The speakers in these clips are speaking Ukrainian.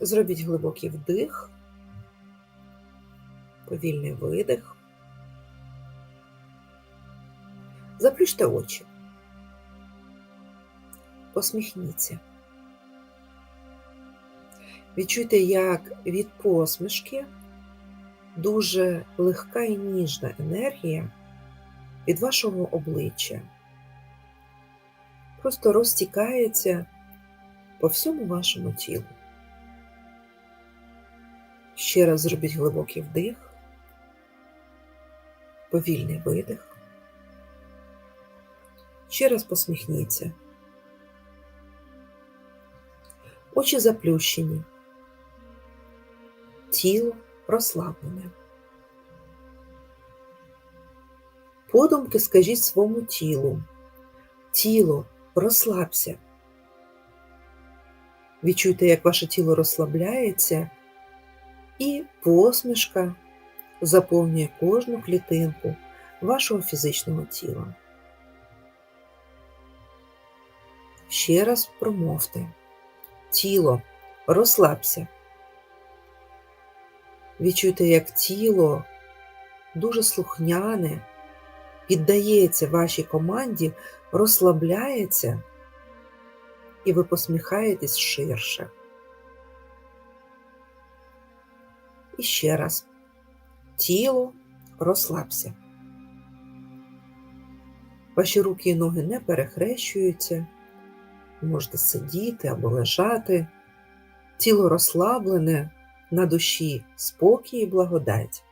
Зробіть глибокий вдих, повільний видих. Заплющте очі. Посміхніться. Відчуйте, як від посмішки дуже легка і ніжна енергія від вашого обличчя. Просто розтікається по всьому вашому тілу. Ще раз зробіть глибокий вдих, повільний видих. Ще раз посміхніться. Очі заплющені, тіло розслаблене. Подумки скажіть своєму тілу. Тіло, розслабся. Відчуйте, як ваше тіло розслабляється, і посмішка заповнює кожну клітинку вашого фізичного тіла. Ще раз промовте. Тіло, розслабся. Відчуйте, як тіло дуже слухняне, піддається вашій команді, розслабляється, і ви посміхаєтесь ширше. І ще раз. Тіло розслабся. Ваші руки і ноги не перехрещуються, можете сидіти або лежати. Тіло розслаблене, на душі спокій і благодать.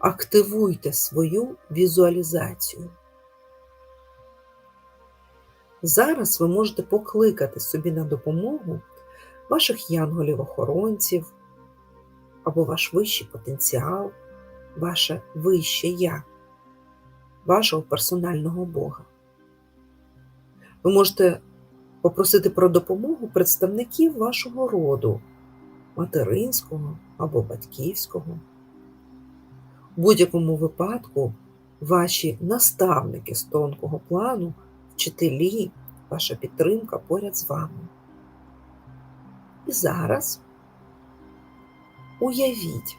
Активуйте свою візуалізацію. Зараз ви можете покликати собі на допомогу ваших янголів-охоронців або ваш вищий потенціал, ваше вище я, вашого персонального Бога. Ви можете попросити про допомогу представників вашого роду, материнського або батьківського. У будь-якому випадку ваші наставники з тонкого плану, вчителі, ваша підтримка поряд з вами. І зараз уявіть,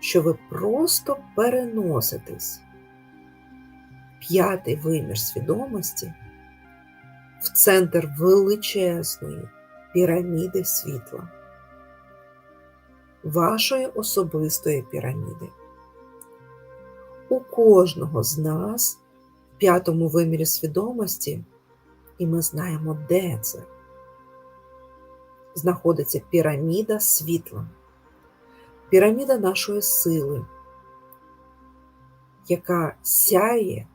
що ви просто переноситесь. П'ятий вимір свідомості в центр величезної піраміди світла, вашої особистої піраміди. У кожного з нас в п'ятому вимірі свідомості, і ми знаємо, де це, знаходиться піраміда світла, піраміда нашої сили, яка сяє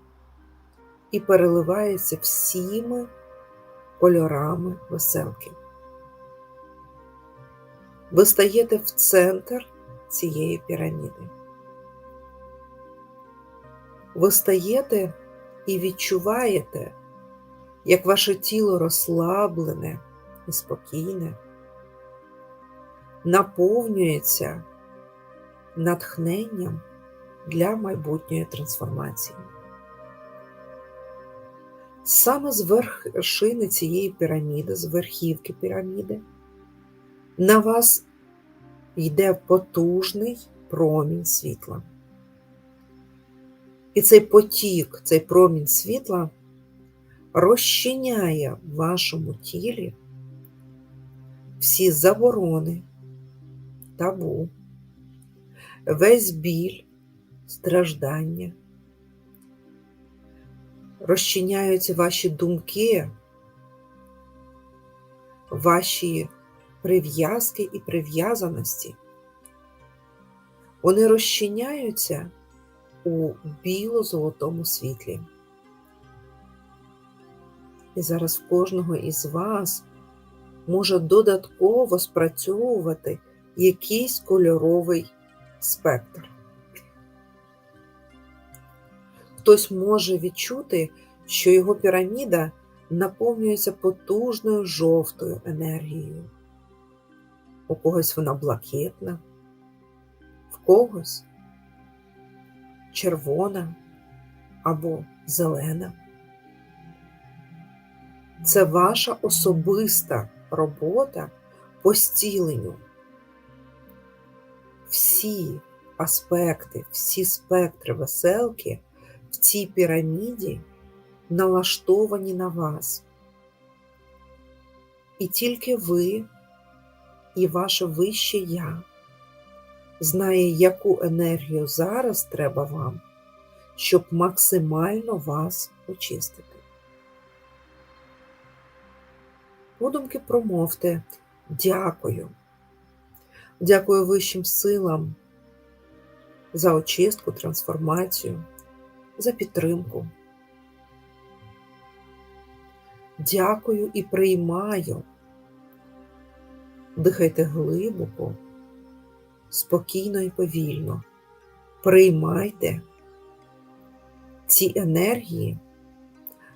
і переливається всіми кольорами веселки. Ви стаєте в центр цієї піраміди. Ви стаєте і відчуваєте, як ваше тіло розслаблене і спокійне, наповнюється натхненням для майбутньої трансформації. Саме з вершини цієї піраміди, з верхівки піраміди, на вас йде потужний промінь світла. І цей потік, цей промінь світла розчиняє в вашому тілі всі заборони, табу, весь біль, страждання розчиняються ваші думки, ваші прив'язки і прив'язаності. Вони розчиняються у біло-золотому світлі. І зараз в кожного із вас може додатково спрацьовувати якийсь кольоровий спектр. Хтось може відчути, що його піраміда наповнюється потужною жовтою енергією. У когось вона блакитна, в когось червона або зелена. Це ваша особиста робота по зціленню. Всі аспекти, всі спектри веселки в цій піраміді налаштовані на вас. І тільки ви і ваше вище я знає, яку енергію зараз треба вам, щоб максимально вас очистити. Подумки промовте дякую. Дякую вищим силам за очистку, трансформацію, за підтримку. Дякую і приймаю. Дихайте глибоко, спокійно і повільно. Приймайте ці енергії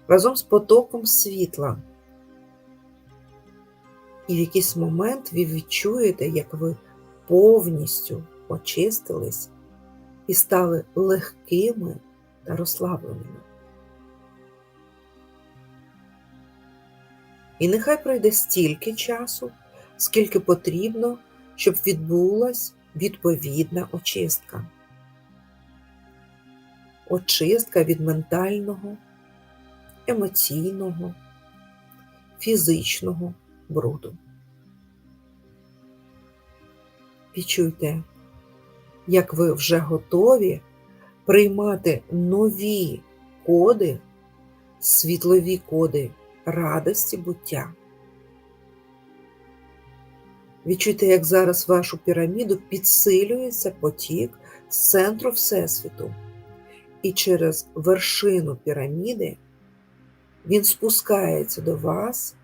разом з потоком світла. І в якийсь момент ви відчуєте, як ви повністю очистились і стали легкими та розслабленими. І нехай пройде стільки часу, скільки потрібно, щоб відбулась відповідна очистка. Очистка від ментального, емоційного, фізичного бруду. Відчуйте, як ви вже готові приймати нові коди, світлові коди радості буття. Відчуйте, як зараз вашу піраміду підсилюється потік з центру Всесвіту, і через вершину піраміди він спускається до вас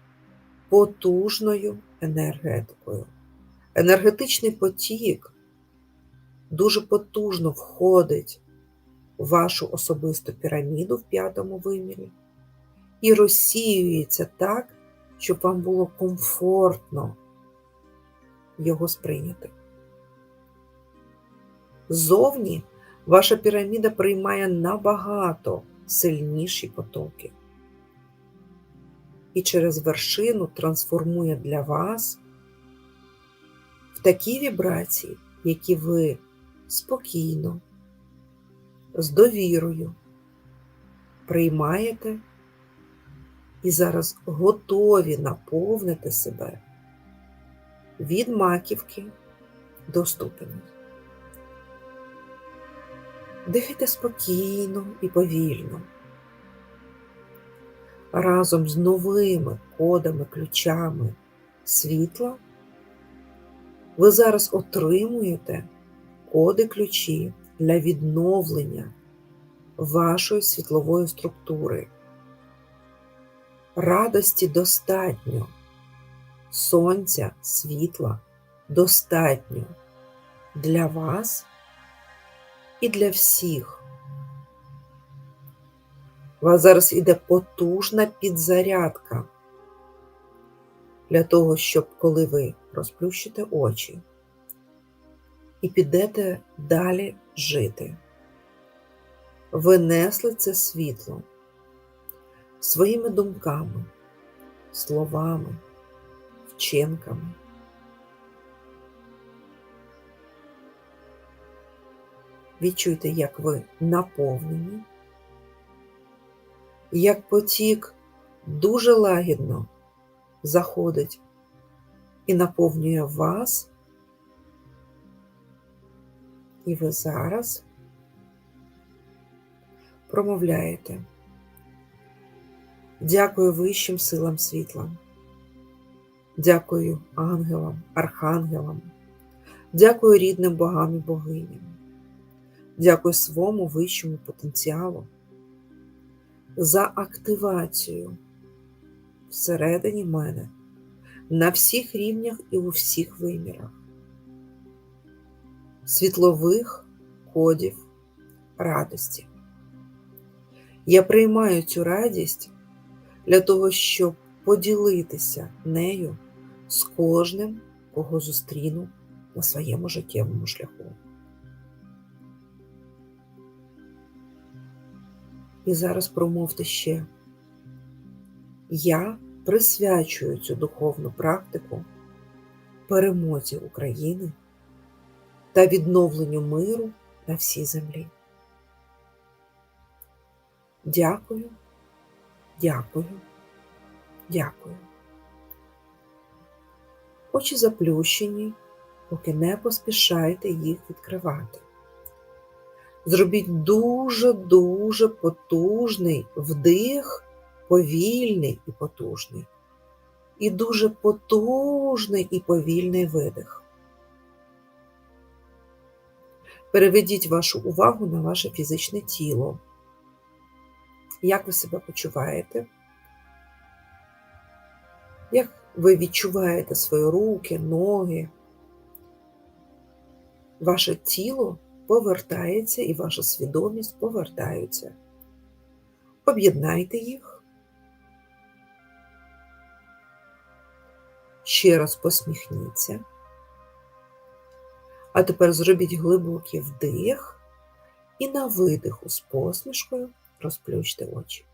потужною енергетикою. Енергетичний потік дуже потужно входить в вашу особисту піраміду в п'ятому вимірі і розсіюється так, щоб вам було комфортно його сприйняти. Ззовні ваша піраміда приймає набагато сильніші потоки. І через вершину трансформує для вас в такі вібрації, які ви спокійно, з довірою приймаєте і зараз готові наповнити себе від маківки до ступенів. Дихайте спокійно і повільно. Разом з новими кодами, ключами світла ви зараз отримуєте коди ключі для відновлення вашої світлової структури. Радості достатньо, сонця, світла достатньо для вас і для всіх. У вас зараз іде потужна підзарядка для того, щоб коли ви розплющите очі і підете далі жити, ви несли це світло своїми думками, словами, вчинками. Відчуйте, як ви наповнені, як потік дуже лагідно заходить і наповнює вас, і ви зараз промовляєте. Дякую вищим силам світла. Дякую ангелам, архангелам. Дякую рідним богам і богиням. Дякую своєму вищому потенціалу за активацію всередині мене на всіх рівнях і у всіх вимірах, світлових кодів радості. Я приймаю цю радість для того, щоб поділитися нею з кожним, кого зустріну на своєму життєвому шляху. І зараз промовте ще. Я присвячую цю духовну практику перемозі України та відновленню миру на всій землі. Дякую, дякую, дякую. Очі заплющені, поки не поспішайте їх відкривати. Зробіть дуже-дуже потужний вдих, повільний і потужний. І дуже потужний і повільний видих. Переведіть вашу увагу на ваше фізичне тіло. Як ви себе почуваєте? Як ви відчуваєте свої руки, ноги? Ваше тіло повертається і ваша свідомість повертаються. Об'єднайте їх. Ще раз посміхніться. А тепер зробіть глибокий вдих і на видиху з посмішкою розплющте очі.